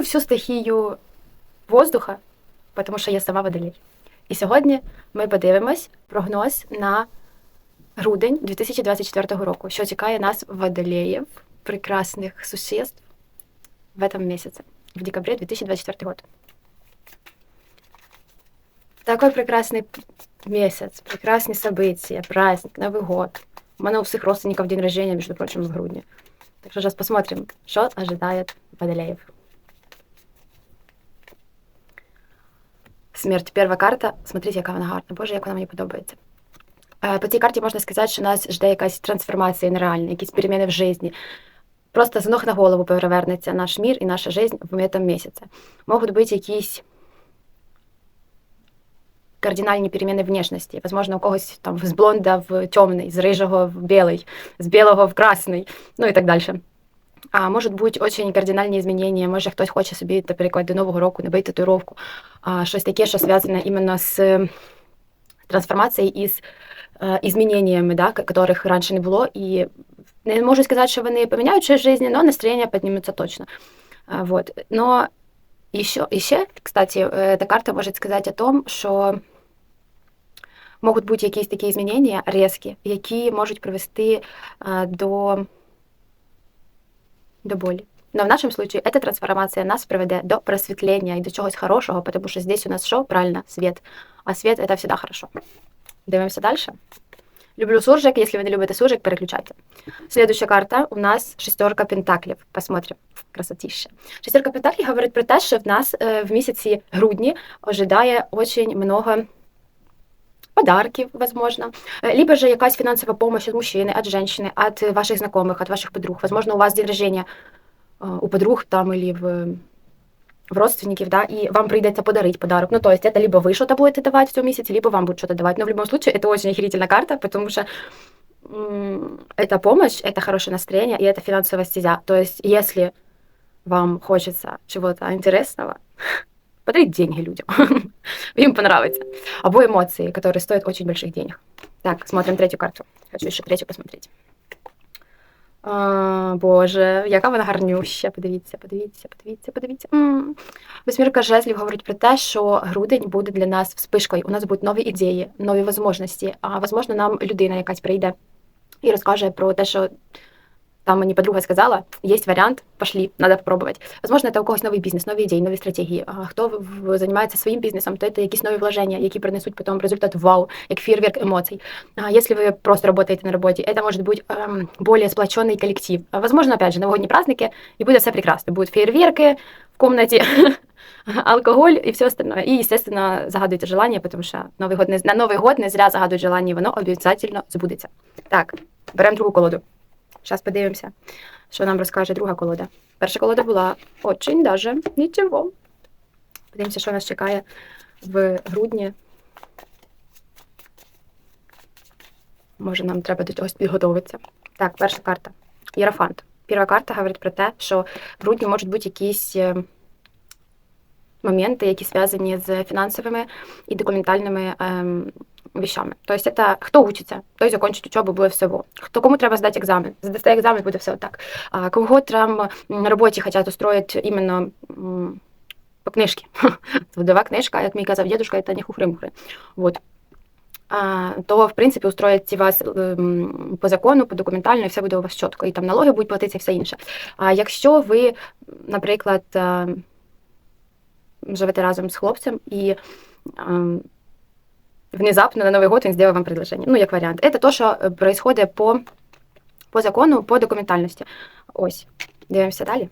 всю стихію воздуха, тому що я сама водолій. І сьогодні ми подивимось прогноз на грудень 2024 року, що чекає нас водолеїв, прекрасних существ в этом месяце, в декабре 2024 год. Такой прекрасный месяц, прекрасные события, праздник, Новый год. У меня у всех родственников день рождения, между прочим, в грудни. Так что сейчас посмотрим, что ожидает Водолеев. Смерть. Перша карта. Смотрите, яка вона гарна. Боже, як вона мені подобається. Е, По цій карті можна сказати, що нас жде якась трансформація нереальна, якісь переміни в житті. Просто з ног на голову перевернеться наш мір і наша жизнь в этом місяці. Можуть бути якісь кардинальні переміни внешності. Возможно, у когось там з блонда в темний, з рижого в білий, з білого в красний, ну і так далі. А можуть бути дуже кардинальні змінення. Може, хтось хоче собі, наприклад, до Нового року набити татуїровку. А щось таке, що зв'язане іменно з трансформацією і з е, зміненнями, да, яких раніше не було. І не можу сказати, що вони поміняють щось в житті, але настроєння підніметься точно. Вот. Но еще, еще, кстати, эта карта может сказать о том, що можуть бути якісь такі змінення різкі, які можуть привести до до боли. Но в нашем случае эта трансформация нас приведет до просветления и до чогось хорошего, потому что здесь у нас что? Правильно, свет. А свет это всегда хорошо. Дивимося дальше. Люблю суржик, если вы не любите суржик, переключайте. Следующая карта у нас шестерка пентаклів. Посмотрим. Красотіще. Шестерка пентаклів говорить про те, що в нас в місяці грудні ожидає очень много подарків, возможно, либо же якась фінансова помощь від мужчини, від женщини, від ваших знайомих, від ваших подруг. Возможно, у вас день рождения у подруг там или в, в родственников, да, и вам придется подарить подарок. Ну, то есть это либо вы что-то будете давать в этом месяце, либо вам будут что-то давать. Но в любом случае это очень охерительная карта, потому что это помощь, это хорошее настроение и это финансовая стезя. То есть если вам хочется чего-то интересного, подарить деньги людям. Им понравится. Або эмоции, которые стоят очень больших денег. Так, смотрим третью карту. Хочу еще третью посмотреть. А, Боже, яка вона гарнюща. Подивіться, подивіться, подивіться, подивіться. М-м. Восьмірка жезлів говорить про те, що грудень буде для нас вспишкою. У нас будуть нові ідеї, нові можливості. А можливо, нам людина якась прийде і розкаже про те, що там мені подруга сказала, є варіант, пошли, надо попробовать. Возможно, это у когось новий бізнес, нові ідеї, нові стратегії. А хто займається своїм бізнесом, то це якісь нові вложення, які принесуть потім результат вау, як фейерверк емоцій. А если вы просто работаете на роботі, это может быть эм, более сплоченный коллектив. Возможно, опять же, новогодні праздники, і буде все прекрасно. Будуть фейерверки в комнаті, алкоголь и все остальное. И, естественно, загадуйте желание, потому что Новый год не, на Новый год не зря загадують желание, воно обов'язково збудеться. Так, беремо другу колоду. Зараз подивимося, що нам розкаже друга колода. Перша колода була очень даже нічого. Подивимося, що нас чекає в грудні. Може, нам треба до чогось підготуватися. Так, перша карта. Єрофант. Перша карта говорить про те, що в грудні можуть бути якісь е, моменти, які зв'язані з фінансовими і документальними ем, вещами. То есть это кто учится, той закончить учебу буде всього. Хто кому треба здати екзамен, здасте екзамен, буде все так. А кого там на роботі хочуть устроїти іменно по книжці. Трудова книжка, як мені казав дедушка, це не хухри-мухри. Вот. А, то, в принципі, устроїть вас по закону, по документально, і все буде у вас чітко. І там налоги будуть платитися і все інше. А якщо ви, наприклад, живете разом з хлопцем і внезапно на Новый год он сделал вам предложение. Ну, як варіант. Это то, що происходит по, по закону, по документальності. Ось. Дивимося далі.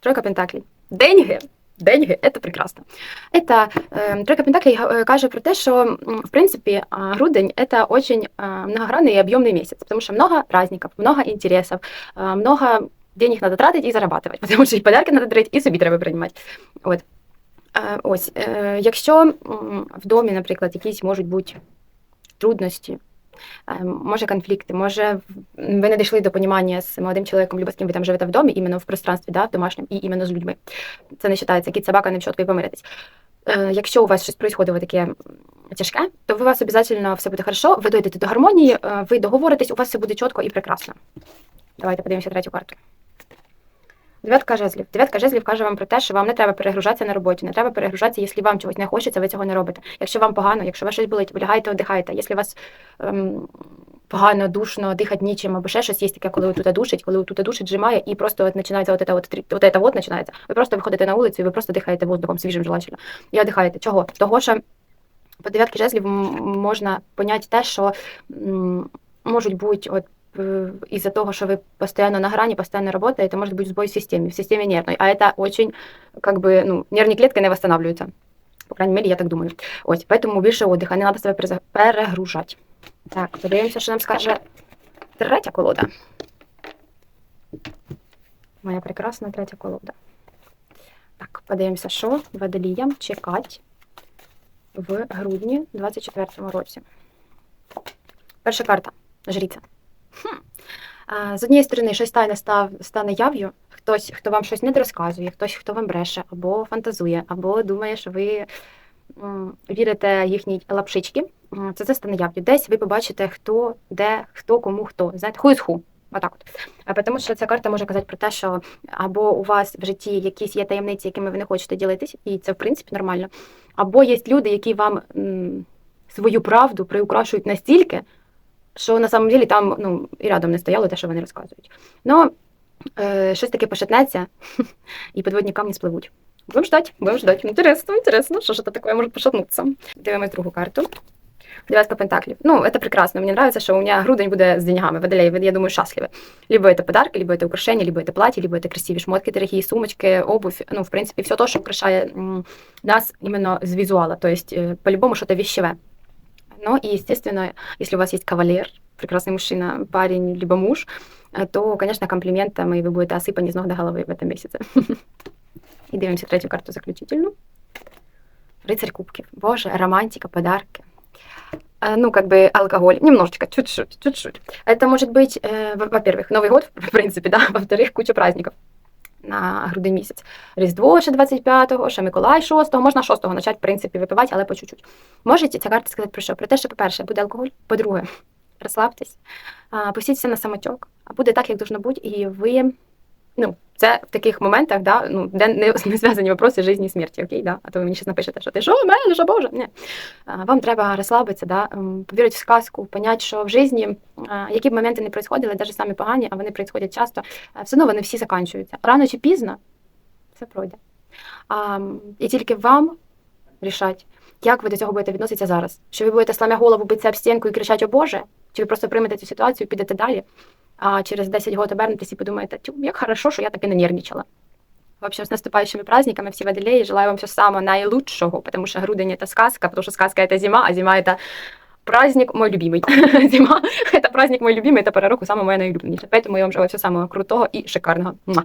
Тройка пентаклей. Деньги. Деньги це прекрасно. Это, э, тройка пентаклей каже про те, що, в принципі, грудень це очень многогранний і об'ємний місяць, тому що много праздників, много інтересів, много денег надо тратить і зарабатывать, тому що і подарки надо дарити, і собі треба приймати. От. Ось, е, якщо в домі, наприклад, якісь можуть бути трудності, е, може конфлікти, може ви не дійшли до понімання з молодим чоловіком, з ким ви там живете в домі, іменно в пространстві, да, в домашньому, і іменно з людьми. Це не вважається, кіт собака не в чітко і помиритись. Е, якщо у вас щось відбувається таке тяжке, то у вас обов'язково все буде хорошо, ви дойдете до гармонії, ви договоритесь, у вас все буде чітко і прекрасно. Давайте подивимося третю карту. Дев'ятка жезлів. Дев'ятка жезлів каже вам про те, що вам не треба перегружатися на роботі, не треба перегружатися, якщо вам чогось не хочеться, ви цього не робите. Якщо вам погано, якщо вас щось болить, ви лягаєте, одихаєте. Якщо вас ем, погано, душно, дихати нічим, або ще щось є таке, коли тут душить, коли тут душить, зжимає, і просто от починається от это от, трі- от, это от починається. Ви просто виходите на вулицю і ви просто дихаєте воздухом свіжим желательно. І одихаєте. Чого? Того, що по дев'ятки жезлів м- можна поняти те, що м, можуть бути от э, из-за того, что вы постоянно на грани, постоянно работаете, может быть сбой в системе, в системе нервной. А это очень, как бы, ну, нервні клетки не восстанавливаются. По крайней мере, я так думаю. Ось, поэтому більше отдыха, не треба себе переза- перегружати. Так, подивимося, що нам скаже третя колода. Моя прекрасна третя колода. Так, подивимося, що водоліям чекать в грудні 24-му році. Перша карта. Жріця. Хм. З однієї сторони, щось тайне стане яв'ю, хтось, хто вам щось не розказує, хтось, хто вам бреше, або фантазує, або думає, що ви вірите їхній лапшички. Це це стане яв'ю. Десь ви побачите, хто, де, хто, кому, хто. Знаєте, із ху. Отак от. Тому що ця карта може казати про те, що або у вас в житті якісь є таємниці, якими ви не хочете ділитись, і це в принципі нормально. Або є люди, які вам свою правду приукрашують настільки, що на самом деле там ну, і рядом не стояло те, що вони розказують. Ну, е, щось таке пошатнеться, і підводні камні спливуть. Будемо ждати, будемо ждати. Інтересно, інтересно, що ж це таке може пошатнутися. Дивимось другу карту. Девятка пентаклей. Ну, это прекрасно. Мне нравится, что у меня грудень буде с деньгами. Водолей, вы, я думаю, счастливы. Либо это подарки, либо это украшения, либо это платье, либо это красивые шмотки, дорогие сумочки, обувь. Ну, в принципе, все то, что украшает м, нас именно с визуала. То есть, э, по-любому, что-то вещевое. Ну, и, естественно, если у вас есть кавалер, прекрасный мужчина, парень, либо муж, э, то, конечно, комплиментом, и вы будете осыпаны с ног до головы в этом месяце. И дивимося третью карту заключительную. Рыцарь кубків. Боже, романтика, подарки. Э, Ну, как бы алкоголь. Немножечко, чуть-чуть, чуть-чуть. Это может быть, э, во- во-первых, Новый год, в принципе, да, во-вторых, куча праздников на грудень місяць. Різдво ще 25-го, ще Миколай 6-го, можна 6-го почати, в принципі, випивати, але по чуть-чуть. Можете ця карта сказати про що? Про те, що, по-перше, буде алкоголь, по-друге, розслабтесь, а, на самотьок, а буде так, як должно бути, і ви. Ну, це в таких моментах, да, ну, де не, не зв'язані вопроси житті і смерті, окей, да? А то ви мені щось напишете, що ти що, мене, що Боже? Ні. Вам треба розслабитися, да? повірити в сказку, поняти, що в житті, які б моменти не происходили, навіть самі погані, а вони происходять часто, все одно вони всі закінчуються. Рано чи пізно все пройде. А, і тільки вам рішать, як ви до цього будете відноситися зараз. Що ви будете сламя голову битися об стінку і кричати, о Боже, чи ви просто приймете цю ситуацію, підете далі, а через 10 років обернетесь і подумаєте, тю, як хорошо, що я таки не нервничала. В общем, с наступающими праздниками, все водолеи, желаю вам всего самого наилучшего, потому что грудень это сказка, потому что сказка это зима, а зима это праздник мой любимый. зима это праздник мой любимый, это пора року самый мой наилюбленнейший. Поэтому я вам желаю всего самого крутого и шикарного. Муа.